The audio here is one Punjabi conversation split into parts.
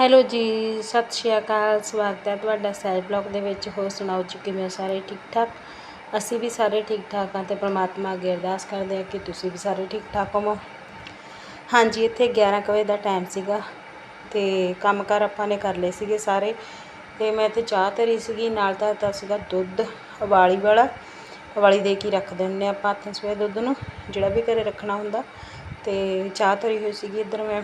ਹੈਲੋ ਜੀ, ਸਤਿ ਸ਼੍ਰੀ ਅਕਾਲ, ਸਵਾਗਤ ਹੈ ਤੁਹਾਡਾ ਸੈਲ ਬਲੌਗ ਦੇ ਵਿੱਚ। ਹੋਰ ਸੁਣਾਓ ਜੀ, ਕਿਵੇਂ ਹੋ ਸਾਰੇ ਠੀਕ ਠਾਕ ਅਸੀਂ ਵੀ ਸਾਰੇ ਠੀਕ ਠਾਕ ਹਾਂ ਤੇ ਪ੍ਰਮਾਤਮਾ ਅੱਗੇ ਅਰਦਾਸ ਕਰਦੇ ਹਾਂ ਕਿ ਤੁਸੀਂ ਵੀ ਸਾਰੇ ਠੀਕ ਠਾਕ ਹੋਵੋ। ਹਾਂਜੀ, ਇੱਥੇ 11 ਕੁ ਵਜੇ ਦਾ ਟਾਈਮ ਸੀਗਾ ਤੇ ਕੰਮਕਾਰ ਆਪਾਂ ਨੇ ਕਰ ਲਏ ਸੀਗੇ ਸਾਰੇ। ਤੇ ਮੈਂ ਇੱਥੇ ਚਾਹ ਧਰੀ ਸੀਗੀ, ਨਾਲ ਤਾਂ ਤਾਂ ਸੀਗਾ ਦੁੱਧ, ਉਬਾਲੀ ਵਾਲਾ। ਉਬਾਲੀ ਦੇ ਕੇ ਹੀ ਰੱਖ ਦਿੰਦੇ ਹਾਂ ਆਪਾਂ ਹੱਥ ਸਵੇਰ ਦੁੱਧ ਨੂੰ, ਜਿਹੜਾ ਵੀ ਘਰੇ ਰੱਖਣਾ ਹੁੰਦਾ। ਤੇ ਚਾਹ ਧਰੀ ਹੋਈ ਸੀਗੀ ਇੱਧਰ ਮੈਂ।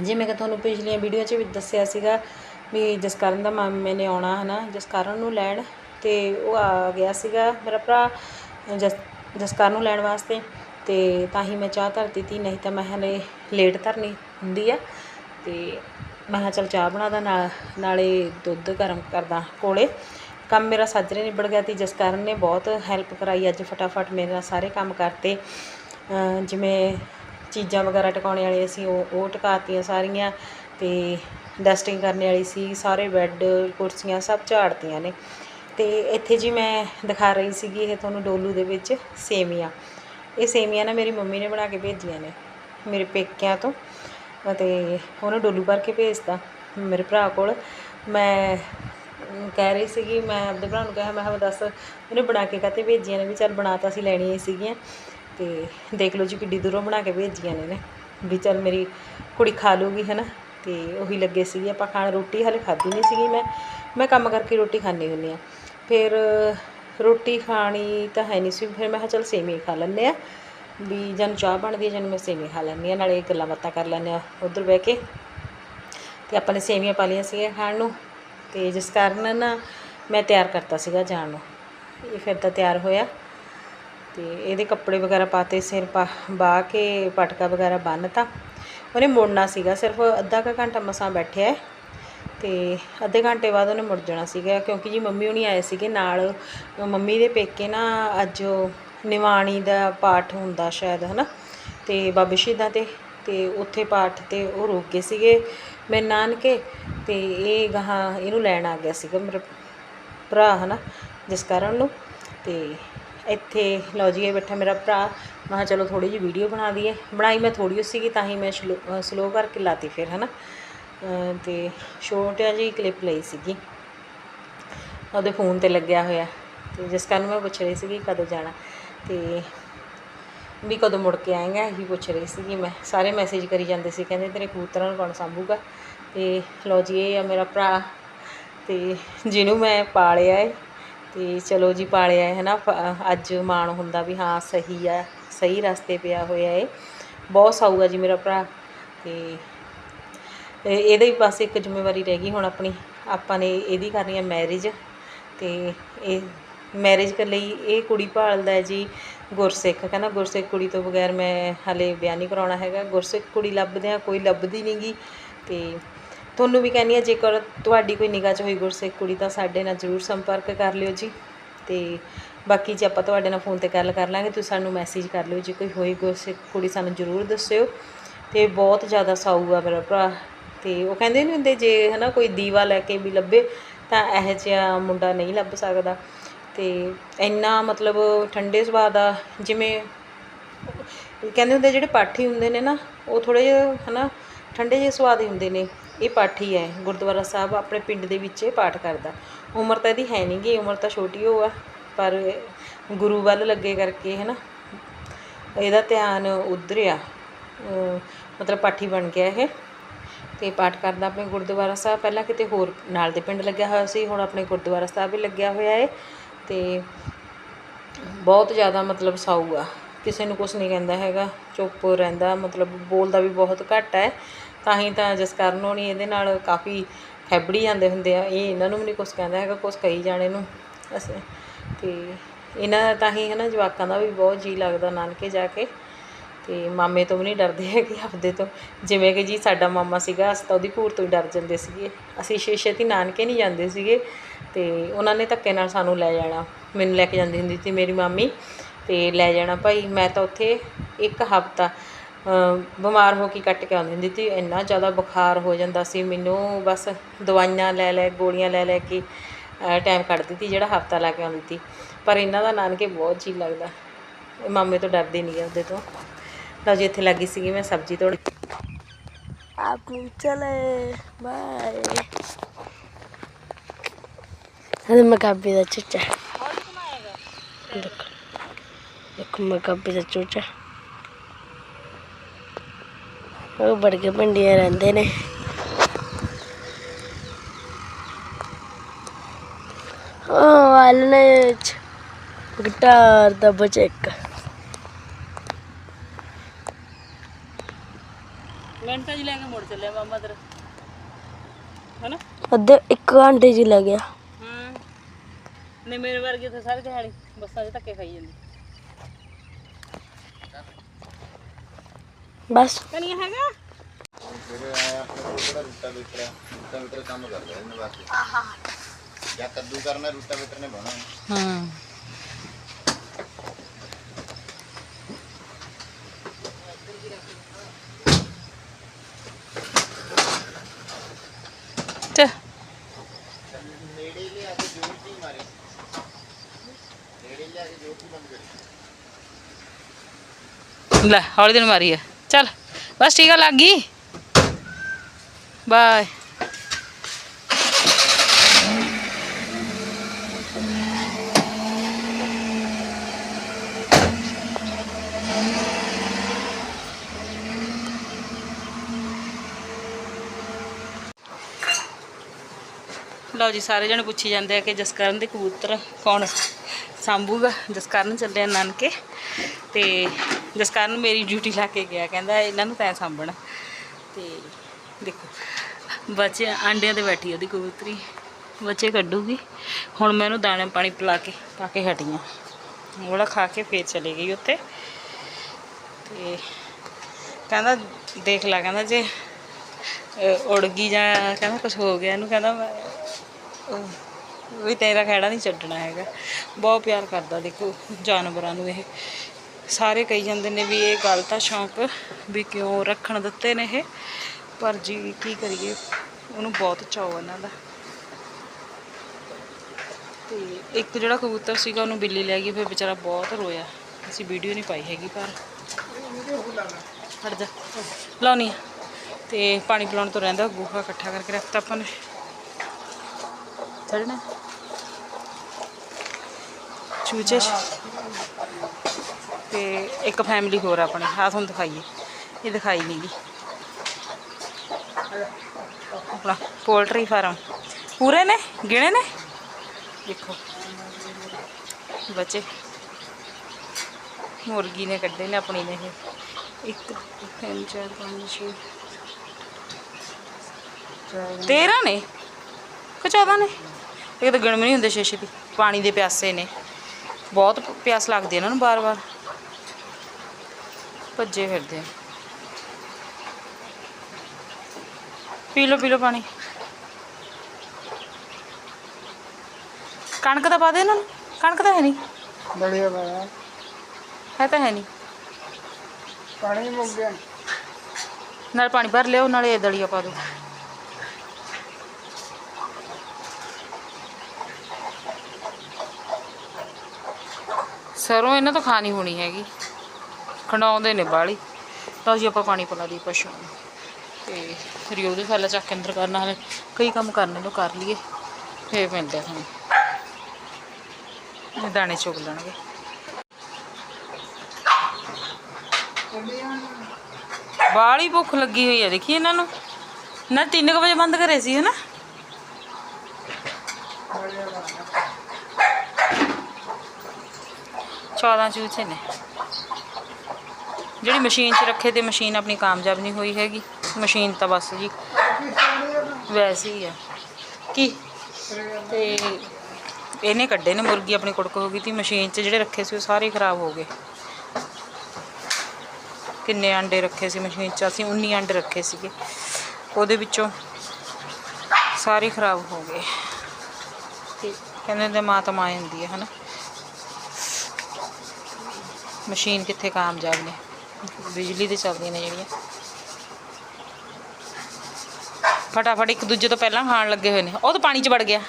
ਜਿਵੇਂ ਕਿ ਤੁਹਾਨੂੰ ਪਿਛਲੀਆਂ ਵੀਡੀਓ 'ਚ ਵੀ ਦੱਸਿਆ ਸੀਗਾ ਵੀ ਜਸਕਰਨ ਦਾ ਮਾਮੇ ਨੇ ਆਉਣਾ ਹੈ ਨਾ ਜਸਕਰਨ ਨੂੰ ਲੈਣ ਤੇ ਉਹ ਆ ਗਿਆ ਸੀਗਾ, ਮੇਰਾ ਭਰਾ, ਜਸ, ਜਸਕਰਨ ਨੂੰ ਲੈਣ ਵਾਸਤੇ ਤੇ ਤਾਂ ਹੀ ਮੈਂ ਚਾਹ ਧਰਤੀ ਤੀ, ਨਹੀਂ ਤਾਂ ਮੈਂ ਹਲੇ ਲੇਟ ਧਰਨੀ ਹੁੰਦੀ ਆ ਤੇ ਮੈਂ ਕਿਹਾ ਚੱਲ ਚਾਹ ਬਣਾਦਾ ਨਾਲ, ਨਾਲੇ ਦੁੱਧ ਗਰਮ ਕਰਦਾ ਕੋਲੇ। ਕੰਮ ਮੇਰਾ ਸਾਜਰੇ ਨਿਬੜ ਗਿਆ ਤੀ, ਜਸਕਰਨ ਨੇ ਬਹੁਤ ਹੈਲਪ ਕਰਾਈ, ਅੱਜ ਫਟਾਫਟ ਮੇਰੇ ਨਾਲ ਸਾਰੇ ਕੰਮ ਕਰਤੇ। ਜਿਵੇਂ ਚੀਜ਼ਾਂ ਵਗੈਰਾ ਟਿਕਾਉਣੇ ਵਾਲੀਆਂ ਸੀ, ਉਹ ਉਹ ਟਿਕਾਤੀਆਂ ਸਾਰੀਆਂ ਤੇ ਡਸਟਿੰਗ ਕਰਨ ਵਾਲੀ ਸੀ, ਸਾਰੇ ਬੈੱਡ, ਕੁਰਸੀਆਂ ਸਭ ਝਾੜਤੀਆਂ ਨੇ। ਤੇ ਇੱਥੇ ਜੀ ਮੈਂ ਦਿਖਾ ਰਹੀ ਸੀਗੀ, ਇਹ ਤੁਹਾਨੂੰ ਡੋਲੂ ਦੇ ਵਿੱਚ ਸੇਮੀਆਂ। ਇਹ ਸੇਮੀਆਂ ਨਾ ਮੇਰੀ ਮੰਮੀ ਨੇ ਬਣਾ ਕੇ ਭੇਜੀਆਂ ਨੇ, ਮੇਰੇ ਪੇਕਿਆਂ ਤੋਂ। ਅਤੇ ਉਹਨੇ ਡੋਲੂ ਭਰ ਕੇ ਭੇਜਤਾ, ਮੇਰੇ ਭਰਾ ਕੋਲ। ਮੈਂ ਕਹਿ ਰਹੀ ਸੀਗੀ, ਮੈਂ ਆਪਣੇ ਭਰਾ ਨੂੰ ਕਿਹਾ, ਮੈਂ ਕਿਹਾ ਦੱਸ, ਉਹਨੇ ਬਣਾ ਕੇ ਕਾਤੇ ਭੇਜੀਆਂ ਨੇ? ਵੀ ਚੱਲ ਬਣਾ ਤਾਂ ਅਸੀਂ ਲੈਣੀਆਂ ਹੀ ਸੀਗੀਆਂ। ਤੇ ਦੇਖ ਲਓ ਜੀ ਕਿੱਡੀ ਦੂਰੋਂ ਬਣਾ ਕੇ ਭੇਜੀਆਂ ਨੇ ਨੇ ਵੀ ਚੱਲ ਮੇਰੀ ਕੁੜੀ ਖਾ ਲੂਗੀ ਹੈ ਨਾ ਤੇ ਉਹੀ ਲੱਗੇ ਸੀਗੇ ਆਪਾਂ ਖਾਣ ਰੋਟੀ ਹਲੇ ਖਾਧੀ ਨਹੀਂ ਸੀਗੀ ਮੈਂ। ਮੈਂ ਕੰਮ ਕਰਕੇ ਰੋਟੀ ਖਾਣੀ ਹੁੰਦੀ ਆ ਫਿਰ ਰੋਟੀ ਖਾਣੀ ਤਾਂ ਹੈ ਨਹੀਂ ਸੀ, ਫਿਰ ਮੈਂ ਕਿਹਾ ਚੱਲ ਸੇਮੀ ਖਾ ਲੈਂਦੇ ਆ ਵੀ ਜਨ ਚਾਹ ਬਣਦੀ ਹੈ, ਜਨ ਮੈਂ ਸੇਮੀ ਖਾ ਲੈਂਦੀ ਆ ਨਾਲੇ ਗੱਲਾਂ ਬਾਤਾਂ ਕਰ ਲੈਂਦੇ ਆ ਉੱਧਰ ਬਹਿ ਕੇ। ਤੇ ਆਪਾਂ ਨੇ ਸੇਮੀਆਂ ਪਾ ਲਈਆਂ ਸੀਗੀਆਂ ਖਾਣ ਨੂੰ। ਤੇ ਜਿਸ ਕਾਰਨ ਨਾ ਮੈਂ ਤਿਆਰ ਕਰਤਾ ਸੀਗਾ ਜਾਣ ਨੂੰ। ਇਹ ਫਿਰ ਤਾਂ ਤਿਆਰ ਹੋਇਆ। ਤੇ ਇਹਦੇ ਕੱਪੜੇ ਵਗੈਰਾ ਪਾਤੇ, ਸਿਰ ਪਾ, ਬਾਹ ਕੇ ਪਟਕਾ ਵਗੈਰਾ ਬੰਨਤਾ। ਉਹਨੇ ਮੁੜਨਾ ਸੀਗਾ, ਸਿਰਫ ਅੱਧਾ ਕੁ ਘੰਟਾ ਮਸਾਂ ਬੈਠਿਆ ਹੈ ਤੇ ਅੱਧੇ ਘੰਟੇ ਬਾਅਦ ਉਹਨੇ ਮੁੜ ਜਾਣਾ ਸੀਗਾ, ਕਿਉਂਕਿ ਜੀ ਮੰਮੀ ਹੁਣੀ ਆਏ ਸੀਗੇ ਨਾਲ। ਮੰਮੀ ਦੇ ਪੇਕੇ ਨਾ ਅੱਜ ਨਿਵਾਣੀ ਦਾ ਪਾਠ ਹੁੰਦਾ ਸ਼ਾਇਦ, ਹਨਾ? ਤੇ ਬਾਬੇ ਸ਼ਹੀਦਾਂ ਤੇ ਤੇ ਉੱਥੇ ਪਾਠ ਤੇ ਉਹ ਰੁਕ ਗਏ ਸੀਗੇ ਮੇਰੇ ਨਾਨਕੇ ਤੇ ਇਹ ਗਾਹਾਂ ਇਹਨੂੰ ਲੈਣ ਆ ਗਿਆ ਸੀਗਾ ਮੇਰਾ ਭਰਾ, ਹਨਾ? ਜਿਸ ਕਾਰਨ ਨੂੰ ਤੇ ਇੱਥੇ, ਲਓ ਜੀ, ਇਹ ਬੈਠਾ ਮੇਰਾ ਭਰਾ। ਮੈਂ ਕਿਹਾ ਚਲੋ ਥੋੜੀ ਜਿਹੀ ਵੀਡੀਓ ਬਣਾ ਦਈਏ। ਬਣਾਈ ਮੈਂ ਥੋੜੀ ਸੀਗੀ, ਤਾਂ ਹੀ ਮੈਂ ਸਲੋ ਕਰਕੇ ਲਾਤੀ ਫਿਰ, ਹਨਾ? ਅਹ ਤੇ ਛੋਟਿਆ ਜਿਹੀ ਕਲਿੱਪ ਲਈ ਸੀਗੀ। ਉਹਦੇ ਫੋਨ ਤੇ ਲੱਗਿਆ ਹੋਇਆ। ਤੇ ਜਿਸ ਕਾਰਨ ਮੈਂ ਪੁੱਛ ਰਹੀ ਸੀਗੀ ਕਦੋਂ ਜਾਣਾ। ਤੇ ਵੀ ਕਦੋਂ ਮੁੜ ਕੇ ਆਏਗਾ, ਇਹੀ ਪੁੱਛ ਰਹੀ ਸੀਗੀ ਮੈਂ। ਸਾਰੇ ਮੈਸੇਜ ਕਰੀ ਜਾਂਦੇ ਸੀ, ਕਹਿੰਦੇ ਤੇਰੇ ਕਬੂਤਰਾਂ ਨੂੰ ਕੌਣ ਸੰਭੂਗਾ? ਤੇ ਲਓ ਜੀ, ਇਹ ਆ ਮੇਰਾ ਭਰਾ। ਤੇ ਜਿਹਨੂੰ ਮੈਂ ਪਾਲਿਆ ਏ ਤੇ ਚਲੋ ਜੀ ਪਾਲਿਆ ਹੈ ਨਾ, ਫ- ਅੱਜ ਮਾਣ ਹੁੰਦਾ ਵੀ ਹਾਂ ਸਹੀ ਆ, ਸਹੀ ਰਸਤੇ ਪਿਆ ਹੋਇਆ ਏ। ਬਹੁਤ ਸਾਊ ਆ ਜੀ ਮੇਰਾ ਭਰਾ ਤੇ ਇਹਦੇ ਵੀ ਬਸ ਇੱਕ ਜ਼ਿੰਮੇਵਾਰੀ ਰਹਿ ਗਈ ਹੁਣ ਆਪਣੀ। ਆਪਾਂ ਨੇ ਇਹਦੀ ਕਰਨੀ ਹੈ ਮੈਰਿਜ ਤੇ ਇਹ ਮੈਰਿਜ ਕਰ ਲਈ ਇਹ ਕੁੜੀ ਭਾਲਦਾ ਹੈ ਜੀ ਗੁਰਸਿੱਖ। ਕਹਿੰਦਾ ਗੁਰਸਿੱਖ ਕੁੜੀ ਤੋਂ ਬਗੈਰ ਮੈਂ ਹਲੇ ਵਿਆਹ ਨਹੀਂ ਕਰਾਉਣਾ ਹੈਗਾ। ਗੁਰਸਿੱਖ ਕੁੜੀ ਲੱਭਦੇ ਆ ਕੋਈ ਲੱਭਦੀ ਨਹੀਂਗੀ ਤੇ ਤੁਹਾਨੂੰ ਵੀ ਕਹਿੰਦੀ ਆ, ਜੇਕਰ ਤੁਹਾਡੀ ਕੋਈ ਨਿਗਾਹ 'ਚ ਹੋਈ ਗੁਰਸਿੱਖ ਕੁੜੀ ਤਾਂ ਸਾਡੇ ਨਾਲ ਜ਼ਰੂਰ ਸੰਪਰਕ ਕਰ ਲਿਓ ਜੀ। ਤੇ ਬਾਕੀ ਜੇ ਆਪਾਂ ਤੁਹਾਡੇ ਨਾਲ ਫੋਨ ਤੇ ਗੱਲ ਕਰ ਲਾਂਗੇ, ਤੁਸੀਂ ਸਾਨੂੰ ਮੈਸੇਜ ਕਰ ਲਿਓ, ਜੇ ਕੋਈ ਹੋਈ ਗੁਰਸਿੱਖ ਕੁੜੀ ਸਾਨੂੰ ਜ਼ਰੂਰ ਦੱਸਿਓ। ਤੇ ਬਹੁਤ ਜ਼ਿਆਦਾ ਸਾਊ ਆ ਮੇਰਾ ਭਰਾ। ਤੇ ਉਹ ਕਹਿੰਦੇ ਨਹੀਂ ਹੁੰਦੇ, ਜੇ ਹਨਾ ਕੋਈ ਦੀਵਾ ਲੈ ਕੇ ਵੀ ਲੱਭੇ, ਤਾਂ ਇਹੋ ਜਿਹਾ ਮੁੰਡਾ ਨਹੀਂ ਲੱਭ ਸਕਦਾ। ਤੇ ਇੰਨਾ ਮਤਲਬ ਠੰਡੇ ਸੁਭਾਅ ਦਾ, ਜਿਵੇਂ ਕਹਿੰਦੇ ਹੁੰਦੇ ਜਿਹੜੇ ਪਾਠੀ ਹੁੰਦੇ ਨੇ ਨਾ, ਉਹ ਥੋੜੇ ਜਿਹੇ ਹਨਾ, ਠੰਡੇ ਜਿਹੇ ਸੁਭਾਅ ਦੇ ਹੁੰਦੇ ਨੇ। ਇਹ ਪਾਠੀ ਹੈ ਗੁਰਦੁਆਰਾ ਸਾਹਿਬ ਆਪਣੇ ਪਿੰਡ ਦੇ ਵਿੱਚ ਇਹ ਪਾਠ ਕਰਦਾ। ਉਮਰ ਤਾਂ ਇਹਦੀ ਹੈ ਨਹੀਂ ਗੀ, ਉਮਰ ਤਾਂ ਛੋਟੀ ਹੋ ਆ, ਪਰ ਗੁਰੂ ਵੱਲ ਲੱਗੇ ਕਰਕੇ ਹੈ ਨਾ ਇਹਦਾ ਧਿਆਨ ਉਧਰ ਆ ਮਤਲਬ ਪਾਠੀ ਬਣ ਗਿਆ ਇਹ। ਤੇ ਪਾਠ ਕਰਦਾ ਆਪਣੇ ਗੁਰਦੁਆਰਾ ਸਾਹਿਬ। ਪਹਿਲਾਂ ਕਿਤੇ ਹੋਰ ਨਾਲ ਦੇ ਪਿੰਡ ਲੱਗਿਆ ਹੋਇਆ ਸੀ, ਹੁਣ ਆਪਣੇ ਗੁਰਦੁਆਰਾ ਸਾਹਿਬ ਵੀ ਲੱਗਿਆ ਹੋਇਆ ਹੈ ਤੇ ਬਹੁਤ ਜ਼ਿਆਦਾ ਮਤਲਬ ਸਾਊ ਆ। ਕਿਸੇ ਨੂੰ ਕੁਝ ਨਹੀਂ ਕਹਿੰਦਾ ਹੈਗਾ। ਚੁੱਪ ਰਹਿੰਦਾ, ਮਤਲਬ ਬੋਲਦਾ ਵੀ ਬਹੁਤ ਘੱਟ ਹੈ। ਤਾਂ ਹੀ ਤਾਂ ਜਿਸ ਕਾਰਨ ਹੋਣੀ ਇਹਦੇ ਨਾਲ ਕਾਫੀ ਖੈਬੜੀ ਜਾਂਦੇ ਹੁੰਦੇ ਆ। ਇਹ ਇਹਨਾਂ ਨੂੰ ਵੀ ਨਹੀਂ ਕੁਝ ਕਹਿੰਦਾ ਹੈਗਾ ਕੁਝ ਕਹੀ ਜਾਣੇ ਨੂੰ ਅਸੀਂ ਤੇ ਇਹਨਾਂ ਦਾ ਤਾਂ ਹੀ ਹੈ ਨਾ ਜਵਾਕਾਂ ਦਾ ਵੀ ਬਹੁਤ ਜੀ ਲੱਗਦਾ ਨਾਨਕੇ ਜਾ ਕੇ। ਤੇ ਮਾਮੇ ਤੋਂ ਵੀ ਨਹੀਂ ਡਰਦੇ ਹੈਗੇ ਆਪਦੇ ਤੋਂ। ਜਿਵੇਂ ਕਿ ਜੀ ਸਾਡਾ ਮਾਮਾ ਸੀਗਾ, ਅਸੀਂ ਤਾਂ ਉਹਦੀ ਘੂਰ ਤੋਂ ਹੀ ਡਰ ਜਾਂਦੇ ਸੀਗੇ। ਅਸੀਂ ਸ਼ੇਸ਼ੇ ਛੇਤੀ ਨਾਨਕੇ ਨਹੀਂ ਜਾਂਦੇ ਸੀਗੇ। ਤੇ ਉਹਨਾਂ ਨੇ ਧੱਕੇ ਨਾਲ ਸਾਨੂੰ ਲੈ ਜਾਣਾ। ਮੈਨੂੰ ਲੈ ਕੇ ਜਾਂਦੀ ਹੁੰਦੀ ਸੀ ਮੇਰੀ ਮਾਮੀ। ਤੇ ਲੈ ਜਾਣਾ ਭਾਈ, ਮੈਂ ਤਾਂ ਉੱਥੇ ਇੱਕ ਹਫ਼ਤਾ ਬਿਮਾਰ ਹੋ ਕੇ ਕੱਟ ਕੇ ਆਉਂਦੀ ਹੁੰਦੀ ਤੀ ਇੰਨਾ ਜ਼ਿਆਦਾ ਬੁਖਾਰ ਹੋ ਜਾਂਦਾ ਸੀ, ਮੈਨੂੰ ਬਸ ਦਵਾਈਆਂ ਲੈ ਲੈ, ਗੋਲੀਆਂ ਲੈ ਲੈ ਕੇ ਟਾਈਮ ਕੱਢ ਦਿੱਤੀ ਜਿਹੜਾ ਹਫਤਾ ਲਾ ਕੇ ਆਉਂਦੀ ਤੀ ਪਰ ਇਹਨਾਂ ਦਾ ਨਾਨਕੇ ਬਹੁਤ ਜੀ ਲੱਗਦਾ। ਮਾਮੇ ਤੋਂ ਡਰਦੇ ਨਹੀਂ ਉਹਦੇ ਤੋਂ। ਤਾਂ ਜੇ, ਇੱਥੇ ਲੱਗੀ ਸੀਗੀ ਮੈਂ ਸਬਜ਼ੀ ਤੋੜ ਆਪ ਚਲੇ, ਬਾਏ। ਹਲੇ ਮਕਾਬੀ ਦਾ ਚੁੱਚਾ। ਦੇਖੋ ਦੇਖੋ ਮਕਾਬੀ ਦਾ ਚੁੱਚਾ। ਉਹ ਬੜਕੇ ਪਿੰਡੀਆਂ ਰਹਿੰਦੇ ਨੇ। ਉਹ ਵਾਲਨੇ ਚ। ਗਿਟਾਰ ਦਾ ਬਚੇਕ। ਮਿੰਟਾਂ 'ਚ ਲੈ ਕੇ ਮੁੜ ਚੱਲਿਆ ਮਾਮਾ ਤੇਰਾ। ਹਨਾ? ਅੱਧੇ ਇੱਕ ਘੰਟੇ ਚ ਹੀ ਲੱਗ ਗਿਆ। ਹੂੰ। ਨਹੀਂ ਮੇਰੇ ਵਰਗੇ ਤਾਂ ਸਾਰੇ ਦਿਹਾੜੀ ਬੱਸਾਂ 'ਚ ਧੱਕੇ ਖਾਈ ਜਾਂਦੇ। ਬਸ। ਕਨੀਆ ਹੈਗਾ? ਜਿਹੜੇ ਆਇਆ ਰੂਟਾ ਰੂਟਾ ਕੰਮ ਕਰਦਾ ਇਹਨਾਂ ਵਾਸਤੇ ਜਾਂ ਕੱਦੂ ਕਰਨਾ ਰੂਟਾ ਵੇਟਰ ਨੇ ਬਣਾ ਹੂੰ। ਤੇ। ਨੇੜੇ ਲਿਆ ਕੇ ਜੋਰ ਦੀ ਮਾਰੇ ਨੇੜੇ ਲਿਆ ਕੇ ਜੋਰ ਦੀ ਬੰਦ ਕਰੀ ਲੈ ਹੌਲੀ ਦਿਨ ਮਾਰੀ ਹੈ ਚੱਲ ਬਸ ਠੀਕ ਆ ਲੱਗ ਗਈ ਬਾਏ ਲਓ ਜੀ, ਸਾਰੇ ਜਣੇ ਪੁੱਛੀ ਜਾਂਦੇ ਆ ਕਿ ਜਸਕਰਨ ਦੇ ਕਬੂਤਰ ਕੌਣ ਸਾਂਭੂਗਾ? ਜਸਕਰਨ ਚੱਲਿਆ ਨਾਨਕੇ ਤੇ ਜਸਕਰਨ ਮੇਰੀ ਡਿਊਟੀ ਲਾ ਕੇ ਗਿਆ ਕਹਿੰਦਾ ਇਹਨਾਂ ਨੂੰ ਤੈਂ ਸਾਂਭਣਾ। ਤੇ ਦੇਖੋ ਬੱਚੇ ਆਂਡਿਆਂ ਤੇ ਬੈਠੀ ਉਹਦੀ ਕਬੂਤਰੀ। ਬੱਚੇ ਕੱਢੂਗੀ। ਹੁਣ ਮੈਂ ਉਹਨੂੰ ਦਾਣਾ ਪਾਣੀ ਪਿਲਾ ਕੇ ਪਾ ਕੇ ਹਟੀਆਂ। ਉਹਲਾ ਖਾ ਕੇ ਫੇਰ ਚਲੇ ਗਈ ਉੱਥੇ। ਤੇ ਕਹਿੰਦਾ ਦੇਖ ਲੈ ਕਹਿੰਦਾ ਜੇ ਅਹ, ਉੜ ਗਈ ਜਾਂ ਕਹਿੰਦਾ ਕੁਝ ਹੋ ਗਿਆ ਇਹਨੂੰ ਕਹਿੰਦਾ ਮੈਂ ਵੀ ਤੇਰਾ ਖਹਿੜਾ ਨਹੀਂ ਛੱਡਣਾ ਹੈਗਾ। ਬਹੁਤ ਪਿਆਰ ਕਰਦਾ ਦੇਖੋ ਜਾਨਵਰਾਂ ਨੂੰ ਇਹ। ਸਾਰੇ ਕਹੀ ਜਾਂਦੇ ਨੇ ਵੀ ਇਹ ਗਲਤ ਆ ਸ਼ੌਂਕ ਵੀ ਕਿਉਂ ਰੱਖਣ ਦਿੱਤੇ ਨੇ ਇਹ? ਪਰ ਜੀ ਕੀ ਕਰੀਏ? ਉਹਨੂੰ ਬਹੁਤ ਚਾਅ ਇਹਨਾਂ ਦਾ। ਤੇ ਇੱਕ ਜਿਹੜਾ ਕਬੂਤਰ ਸੀਗਾ, ਉਹਨੂੰ ਬਿੱਲੀ ਲੈ ਗਈ, ਫਿਰ ਵਿਚਾਰਾ ਬਹੁਤ ਰੋਇਆ। ਅਸੀਂ ਵੀਡੀਓ ਨਹੀਂ ਪਾਈ ਹੈਗੀ ਪਰ। ਹਟ ਜਾ। ਲਾਉਣੀ ਤੇ ਪਾਣੀ ਪਿਲਾਉਣ ਤੋਂ ਰਹਿੰਦਾ ਗੋਹਾ ਇਕੱਠਾ ਕਰਕੇ ਰੱਖਤਾ ਆਪਾਂ ਨੇ। ਚੜਨਾ ਚੂਚੇ ਤੇ ਇੱਕ ਫੈਮਿਲੀ ਹੋਰ ਆ ਆਪਣੇ। ਆ ਤੁਹਾਨੂੰ ਦਿਖਾਈਏ। ਇਹ ਦਿਖਾਈ ਨਹੀਂ ਗੀ ਆਪਣਾ ਪੋਲਟਰੀ ਫਾਰਮ। ਪੂਰੇ ਨੇ? ਗਿਣੇ ਨੇ? ਦੇਖੋ। ਬੱਚੇ। ਮੁਰਗੀ ਨੇ ਕੱਢੇ ਨੇ ਆਪਣੀ ਨੇ ਇਹ। ਇੱਕ, ਤਿੰਨ, ਚਾਰ, ਪੰਜ, ਛੇ। ਤੇਰਾਂ ਨੇ? ਕਿ ਚੌਦਾਂ ਨੇ? ਇਹ ਤਾਂ ਗਿਣਵੇਂ ਨਹੀਂ ਹੁੰਦੇ ਛੇ ਛੇ ਦੀ। ਪਾਣੀ ਦੇ ਪਿਆਸੇ ਨੇ। ਬਹੁਤ ਪਿਆਸ ਲੱਗਦੀ ਇਹਨਾਂ ਨੂੰ ਬਾਰ-ਬਾਰ। ਭੱਜੇ ਫਿਰਦੇ ਆ। ਪੀ ਲਓ ਪੀ ਲਓ ਪਾਣੀ। ਕਣਕ ਤਾਂ ਪਾ ਦੇ ਇਹਨਾਂ ਨੂੰ। ਕਣਕ ਤਾਂ ਹੈ ਨਹੀਂ। ਦਲੀਆ ਪਾਇਆ। ਹੈ ਤਾਂ ਹੈ ਨਹੀਂ। ਪਾਣੀ ਮੁੱਕ ਗਿਆ। ਨਾਲ ਪਾਣੀ ਭਰ ਲਿਓ ਨਾਲੇ ਇਹ ਦਲੀਆ ਪਾ ਦਿਓ। ਸਰੋਂ ਇਹਨਾਂ ਤੋਂ ਖਾਣੀ ਹੋਣੀ ਹੈਗੀ। ਖੰਡਾਉਂਦੇ ਨੇ ਬਾਲੀ। ਤਾਂ ਜੀ ਆਪਾਂ ਪਾਣੀ ਪਿਲਾ ਦੀ ਪਸ਼ੂ ਨੂੰ। ਤੇ ਫਿਰ ਉਹਦੇ ਫੈਲਾ ਚੱਕ ਕੇ ਅੰਦਰ ਕਰਨਾ, ਹਲੇ ਕਈ ਕੰਮ ਕਰਨੇ ਨੂੰ ਕਰ ਲਈਏ। ਫੇਰ ਮਿਲਦੇ ਹਾਂ ਇਹ ਦਾਣੇ ਚੁਗ ਲੈਣਗੇ। ਬਾਲੀ ਭੁੱਖ ਲੱਗੀ ਹੋਈ ਹੈ ਦੇਖੀ ਇਹਨਾਂ ਨੂੰ? ਨਾ 3 ਵਜੇ ਬੰਦ ਕਰੇ ਸੀ, ਹਨਾ? ਚੌਦਾਂ ਚੂਚੇ ਨੇ। ਜਿਹੜੀ ਮਸ਼ੀਨ 'ਚ ਰੱਖੇ ਤੇ ਮਸ਼ੀਨ ਆਪਣੀ ਕਾਮਯਾਬ ਨਹੀਂ ਹੋਈ ਹੈਗੀ। ਮਸ਼ੀਨ ਤਾਂ ਬਸ ਜੀ, ਵੈਸੇ ਹੀ ਆ। ਕੀ? ਤੇ ਇਹਨੇ ਕੱਢੇ ਨੇ ਮੁਰਗੀ, ਆਪਣੀ ਕੁੜਕ ਹੋ ਗਈ ਤੀ। ਮਸ਼ੀਨ 'ਚ ਜਿਹੜੇ ਰੱਖੇ ਸੀ ਉਹ ਸਾਰੇ ਖਰਾਬ ਹੋ ਗਏ। ਕਿੰਨੇ ਆਂਡੇ ਰੱਖੇ ਸੀ ਮਸ਼ੀਨ 'ਚ? ਅਸੀਂ 19 ਆਂਡੇ ਰੱਖੇ ਸੀਗੇ। ਉਹਦੇ ਵਿੱਚੋਂ ਸਾਰੇ ਖਰਾਬ ਹੋ ਗਏ। ਤੇ ਕਹਿੰਦੇ ਨੇ ਮਾਂ ਤਾਂ ਮਾਂ ਹੁੰਦੀ ਹੈ, ਹਨਾ? ਮਸ਼ੀਨ ਕਿੱਥੇ ਕਾਮਯਾਬ ਨੇ? ਬਿਜਲੀ ਦੇ ਚੱਲਦੀਆਂ ਨੇ ਜਿਹੜੀਆਂ। ਫਟਾਫਟ ਇੱਕ ਦੂਜੇ ਤੋਂ ਪਹਿਲਾਂ ਖਾਣ ਲੱਗੇ ਹੋਏ ਨੇ। ਉਹ ਤਾਂ ਪਾਣੀ 'ਚ ਵੜ ਗਿਆ।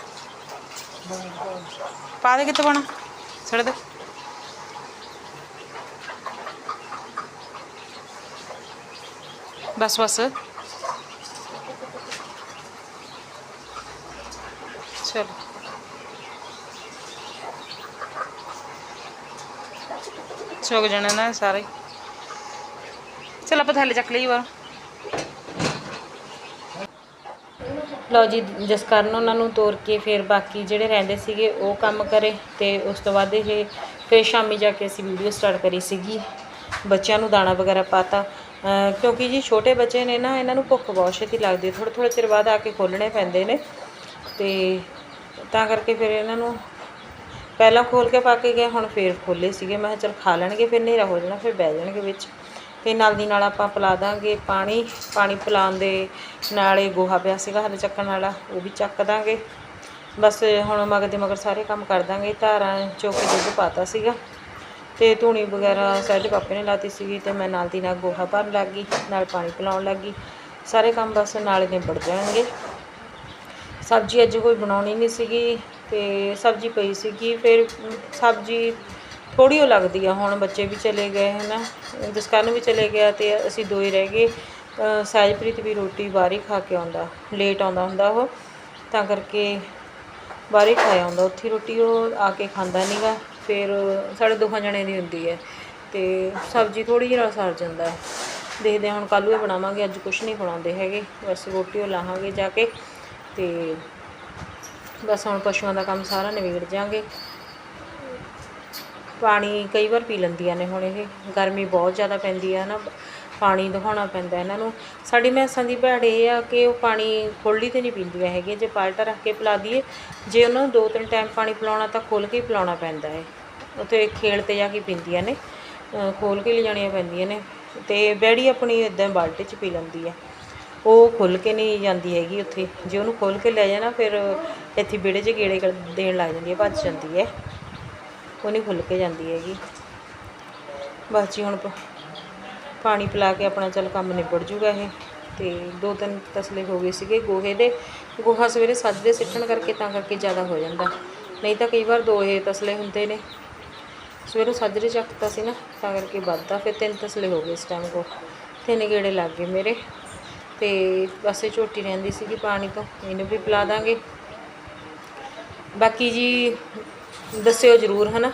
ਪਾ ਦੇ ਕਿੱਥੇ ਪਾਣਾ ਛੱਡ ਦੇ। ਬਸ ਬਸ। ਚਲੋ। ਚੁੱਕ ਜਾਣਾ ਨਾ ਸਾਰੇ। ਚਲ ਆਪਾਂ ਥੱਲੇ ਚੱਕ ਲਈ ਵਾਰ ਲਓ ਜੀ ਜਿਸ ਕਾਰਨ ਉਹਨਾਂ ਨੂੰ ਤੋਰ ਕੇ ਫਿਰ ਬਾਕੀ ਜਿਹੜੇ ਰਹਿੰਦੇ ਸੀਗੇ ਉਹ ਕੰਮ ਕਰੇ ਤੇ ਉਸ ਤੋਂ ਬਾਅਦ ਇਹ ਫਿਰ ਸ਼ਾਮੀ ਜਾ ਕੇ ਅਸੀਂ ਵੀਡੀਓ ਸਟਾਰਟ ਕਰੀ ਸੀਗੀ। ਬੱਚਿਆਂ ਨੂੰ ਦਾਣਾ ਵਗੈਰਾ ਪਾਤਾ। ਅਹ ਕਿਉਂਕਿ ਜੀ ਛੋਟੇ ਬੱਚੇ ਨੇ ਨਾ, ਇਹਨਾਂ ਨੂੰ ਭੁੱਖ ਬਹੁਤ ਛੇਤੀ ਲੱਗਦੀ ਥੋੜ੍ਹੇ ਥੋੜ੍ਹੇ ਚਿਰ ਬਾਅਦ ਆ ਕੇ ਖੋਲਣੇ ਪੈਂਦੇ ਨੇ। ਤੇ ਤਾਂ ਕਰਕੇ ਫਿਰ ਇਹਨਾਂ ਨੂੰ ਪਹਿਲਾਂ ਖੋਲ ਕੇ ਪਾ ਕੇ ਗਏ, ਹੁਣ ਫੇਰ ਖੋਲੇ ਸੀਗੇ। ਮੈਂ ਕਿਹਾ ਚਲ ਖਾ ਲੈਣਗੇ, ਫਿਰ ਹਨੇਰਾ ਹੋ ਜਾਣਾ, ਫਿਰ ਬਹਿ ਜਾਣਗੇ ਵਿੱਚ। ਤੇ ਨਾਲ ਦੀ ਨਾਲ ਆਪਾਂ ਪਿਲਾ ਦਾਂਗੇ ਪਾਣੀ ਪਾਣੀ ਪਿਲਾਉਣ ਦੇ ਨਾਲ ਇਹ ਗੋਹਾ ਪਿਆ ਸੀਗਾ ਹਲੇ ਚੱਕਣ ਵਾਲਾ, ਉਹ ਵੀ ਚੱਕ ਦਾਂਗੇ। ਬਸ ਹੁਣ ਮਗਰ ਦੇ ਮਗਰ ਸਾਰੇ ਕੰਮ ਕਰ ਦਾਂਗੇ, ਧਾਰਾਂ ਚੋ ਕੇ ਦੁੱਧ ਪਾਤਾ ਸੀਗਾ ਤੇ ਧੂਣੀ ਵਗੈਰਾ ਸਾਡੇ ਪਾਪੇ ਨੇ ਲਾਤੀ ਸੀਗੀ ਤੇ ਮੈਂ ਨਾਲ ਦੀ ਨਾਲ ਗੋਹਾ ਭਰਨ ਲੱਗ ਗਈ, ਨਾਲ ਪਾਣੀ ਪਿਲਾਉਣ ਲੱਗ ਗਈ। ਸਾਰੇ ਕੰਮ ਬਸ ਨਾਲ ਨਿਬੜ ਜਾਣਗੇ। ਸਬਜ਼ੀ ਅੱਜ ਕੋਈ ਬਣਾਉਣੀ ਨਹੀਂ ਸੀਗੀ ਤੇ ਸਬਜ਼ੀ ਪਈ ਸੀਗੀ, ਫਿਰ ਸਬਜ਼ੀ ਥੋੜ੍ਹੀ ਉਹ ਲੱਗਦੀ ਆ, ਹੁਣ ਬੱਚੇ ਵੀ ਚਲੇ ਗਏ ਹੈ ਨਾ ਜਸਕਰਨ ਵੀ ਚਲੇ ਗਿਆ ਅਤੇ ਅਸੀਂ ਦੋ ਹੀ ਰਹਿ ਗਏ। ਸਹਿਜਪ੍ਰੀਤ ਵੀ ਰੋਟੀ ਬਾਹਰ ਹੀ ਖਾ ਕੇ ਆਉਂਦਾ ਲੇਟ ਆਉਂਦਾ ਹੁੰਦਾ ਉਹ, ਤਾਂ ਕਰਕੇ ਬਾਹਰ ਹੀ ਖਾ ਆਉਂਦਾ ਉੱਥੇ ਰੋਟੀ ਉਹ ਆ ਕੇ ਖਾਂਦਾ ਨਹੀਂ ਗਾ, ਫਿਰ ਸਾਡੇ ਦੋਹਾਂ ਜਣੇ ਦੀ ਹੁੰਦੀ ਹੈ ਅਤੇ ਸਬਜ਼ੀ ਥੋੜ੍ਹੀ ਜਿਹੀ ਨਾਲ ਸਰ ਜਾਂਦਾ ਦੇਖਦੇ ਹਾਂ ਹੁਣ ਕੱਲ੍ਹ ਨੂੰ ਬਣਾਵਾਂਗੇ, ਅੱਜ ਕੁਛ ਨਹੀਂ ਬਣਾਉਂਦੇ ਹੈਗੇ, ਬਸ ਰੋਟੀ ਉਹ ਲਾਹਾਂਗੇ ਜਾ ਕੇ ਅਤੇ ਬਸ ਹੁਣ ਪਸ਼ੂਆਂ ਦਾ ਕੰਮ ਸਾਰਾ ਨਿਬੇੜ ਜਾਾਂਗੇ ਪਾਣੀ ਕਈ ਵਾਰ ਪੀ ਲੈਂਦੀਆਂ ਨੇ ਹੁਣ ਇਹ ਗਰਮੀ ਬਹੁਤ ਜ਼ਿਆਦਾ ਪੈਂਦੀ ਆ ਨਾ ਪਾਣੀ ਦਿਖਾਉਣਾ ਪੈਂਦਾ ਇਹਨਾਂ ਨੂੰ। ਸਾਡੀ ਮੈਸਾਂ ਦੀ ਭੈੜ ਇਹ ਆ ਕਿ ਉਹ ਪਾਣੀ ਖੋਲ੍ਹੀ ਤੇ ਨਹੀਂ ਪੀਂਦੀਆਂ ਹੈਗੀਆਂ ਜੇ ਪਾਲਟਾ ਰੱਖ ਕੇ ਪਿਲਾ ਦਈਏ ਜੇ ਉਹਨਾਂ ਨੂੰ ਦੋ ਤਿੰਨ ਟਾਈਮ ਪਾਣੀ ਪਿਲਾਉਣਾ ਤਾਂ ਖੋਲ੍ਹ ਕੇ ਹੀ ਪਿਲਾਉਣਾ ਪੈਂਦਾ ਹੈ ਉੱਥੇ ਖੇਲ ਤੇ ਜਾ ਕੇ ਪੀਂਦੀਆਂ ਨੇ ਅ, ਖੋਲ੍ਹ ਕੇ ਲਿਜਾਣੀਆਂ ਪੈਂਦੀਆਂ ਨੇ ਤੇ ਬੈੜੀ ਆਪਣੀ ਇਦਾਂ ਬਾਲਟੀ 'ਚ ਪੀ ਲੈਂਦੀ ਆ। ਉਹ ਖੁੱਲ ਕੇ ਨਹੀਂ ਜਾਂਦੀ ਹੈਗੀ ਉੱਥੇ। ਜੇ ਉਹਨੂੰ ਖੋਲ ਕੇ ਲੈ ਜਾਣਾ ਫਿਰ ਇੱਥੇ ਵਿਹੜੇ 'ਚ ਗੇੜੇ ਦੇਣ ਲੱਗ ਜਾਂਦੀ ਹੈ ਭੱਜ ਜਾਂਦੀ ਹੈ। ਉਹ ਨਹੀਂ ਖੁੱਲ ਕੇ ਜਾਂਦੀ ਹੈਗੀ। ਬਸ ਜੀ ਹੁਣ ਪ- ਪਾਣੀ ਪਿਲਾ ਕੇ ਆਪਣਾ ਚੱਲ ਕੰਮ ਨਿਬੜ ਜੂਗਾ ਇਹ। ਤੇ ਦੋ ਤਿੰਨ ਤਸਲੇ ਹੋ ਗਏ ਸੀਗੇ ਗੋਹੇ ਦੇ। ਗੋਹਾ ਸਵੇਰੇ ਸੱਜਦੇ ਸਿੱਟਣ ਕਰਕੇ ਤਾਂ ਕਰਕੇ ਜ਼ਿਆਦਾ ਹੋ ਜਾਂਦਾ। ਨਹੀਂ ਤਾਂ ਕਈ ਵਾਰ ਦੋ ਇਹ ਤਸਲੇ ਹੁੰਦੇ ਨੇ। ਸਵੇਰੋਂ ਸਾਜਰੇ ਚੱਕਤਾ ਸੀ ਨਾ, ਤਾਂ ਕਰਕੇ ਵੱਧਦਾ। ਫਿਰ ਤਿੰਨ ਤਸਲੇ ਹੋ ਗਏ ਇਸ ਟਾਈਮ ਕੋ ਤਿੰਨ ਗੇੜੇ ਲੱਗ ਗਏ ਮੇਰੇ। ਤੇ ਬਸੇ ਝੋਟੀ ਰਹਿੰਦੀ ਸੀਗੀ ਪਾਣੀ ਤੋਂ। ਇਹਨੂੰ ਵੀ ਪਿਲਾ ਦਾਂਗੇ। ਬਾਕੀ ਜੀ ਦੱਸਿਓ ਜ਼ਰੂਰ, ਹਨਾ?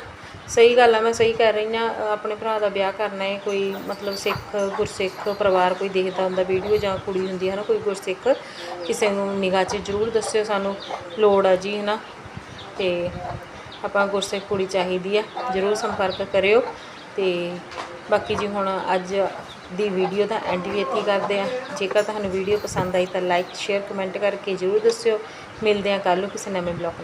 ਸਹੀ ਗੱਲ ਆ, ਮੈਂ ਸਹੀ ਕਰ ਰਹੀ ਹਾਂ, ਆਪਣੇ ਭਰਾ ਦਾ ਵਿਆਹ ਕਰਨਾ ਹੈ, ਕੋਈ ਮਤਲਬ ਸਿੱਖ, ਗੁਰਸਿੱਖ ਪਰਿਵਾਰ ਕੋਈ ਦੇਖਦਾ ਹੁੰਦਾ, ਵੀਡੀਓ ਜਾਂ ਕੁੜੀ ਹੁੰਦੀ ਹੈ ਨਾ ਕੋਈ ਗੁਰਸਿੱਖ, ਕਿਸੇ ਨੂੰ ਨਿਗਾਹ 'ਚ ਜ਼ਰੂਰ ਦੱਸਿਓ ਸਾਨੂੰ, ਲੋੜ ਆ ਜੀ, ਹਨਾ? ਤੇ ਆਪਾਂ ਗੁਰਸਿੱਖ ਕੁੜੀ ਚਾਹੀਦੀ ਆ, ਜ਼ਰੂਰ ਸੰਪਰਕ ਕਰਿਓ। ਤੇ ਬਾਕੀ ਜੀ ਹੁਣ ਅੱਜ ਦੀ ਵੀਡੀਓ ਦਾ ਐਂਡ ਵੀ ਇੱਥੇ ਕਰਦੇ ਆ ਜੇਕਰ ਤੁਹਾਨੂੰ ਵੀਡੀਓ ਪਸੰਦ ਆਈ ਤਾਂ ਲਾਈਕ ਸ਼ੇਅਰ ਕਮੈਂਟ ਕਰਕੇ ਜ਼ਰੂਰ ਦੱਸਿਓ। ਮਿਲਦੇ ਆ ਕੱਲ੍ਹ ਨੂੰ ਕਿਸੇ ਨਵੇਂ ਬਲੌਗ ਨਾਲ।